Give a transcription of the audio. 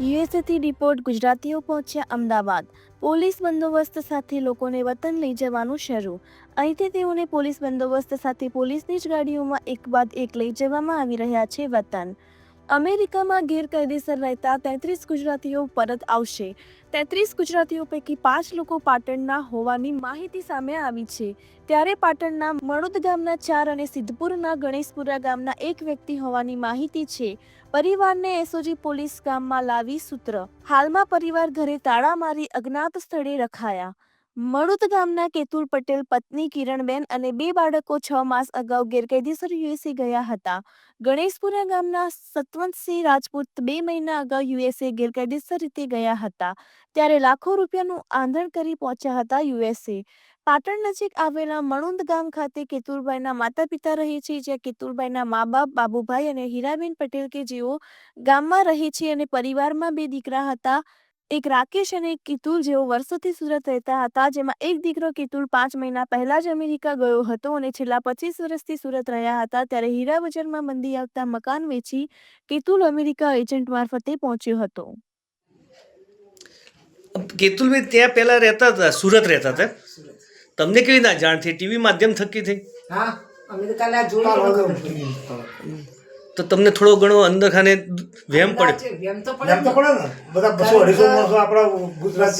યુએસએથી report ગુજરાતીઓ પહોંચ્યા Ahmedabad. Police બંદોબસ્ત સાથે લોકોને વતન લઈ જવાનું શરૂ. અહીંથી તેઓને પોલીસ બંદોબસ્ત સાથે પોલીસની જ ગાડીઓમાં એક બાદ એક લઈ જવામાં આવી રહ્યા છે વતન. અમેરિકામાં ગેરકાયદેસર રહેતા તેત્રીસ ગુજરાતીઓ પરત આવશે. તેત્રીસ ગુજરાતીઓ પૈકી પાંચ લોકો પાટણના હોવાની માહિતી સામે આવી છે. ત્યારે પાટણના મણુદ ગામના ચાર અને સિદ્ધપુરના ગણેશપુરા ગામના એક વ્યક્તિ હોવાની માહિતી છે. પરિવારને એસઓજી પોલીસ ગામમાં લાવી સૂત્ર. હાલમાં પરિવાર ઘરે તાળા મારી અજ્ઞાત સ્થળે રખાયા. મણુદ ગામના કેતુલ પટેલ, પત્ની કિરણબેન અને બે બાળકો છ માસ અગાઉ ગેરકાયદેસર યુએસએ ગયા હતા. ગણેશપુરા ગામના સતવંતસિંહ રાજપૂત બે મહિના અગાઉ યુએસએ ગેરકાયદેસર રીતે ગયા હતા, ત્યારે લાખો રૂપિયાનું આંધણ કરી પહોંચ્યા હતા યુએસએ. પાટણ નજીક આવેલા મણુંદ ગામ ખાતે કેતુલભાઈના માતા પિતા રહે છે, જ્યાં કેતુલભાઈના મા બાપ બાબુભાઈ અને હીરાબેન પટેલ કે જેઓ ગામમાં રહે છે અને પરિવારમાં બે દીકરા હતા એક રાકેશ અને એક કિતુલ જેઓ વર્ષોથી સુરત રહેતા હતા જેમાં એક દીકરો કિતુલ પાંચ મહિના પહેલા જ અમેરિકા ગયો હતો અને છેલ્લા પચીસ વર્ષથી સુરત રહ્યા હતા. ત્યારે હીરા બજારમાં મંદી આવતા મકાન વેચી કિતુલ અમેરિકા એજન્ટ મારફતે પહોંચ્યો હતો. કેતુલભાઈ ત્યાં પહેલા રહેતા હતા સુરત રહેતા હતા તમને કેવી ના જાણ થઈ? ટીવી માધ્યમ થકી થઈ? હા અમે તો કાલે આ જોયું તો તમને થોડો ઘણો અંદર ખાને વહેમ પડે. વેમ તો પડે તો પડે ને. બધા બસો અઢીસો માણસો આપણા ગુજરાતી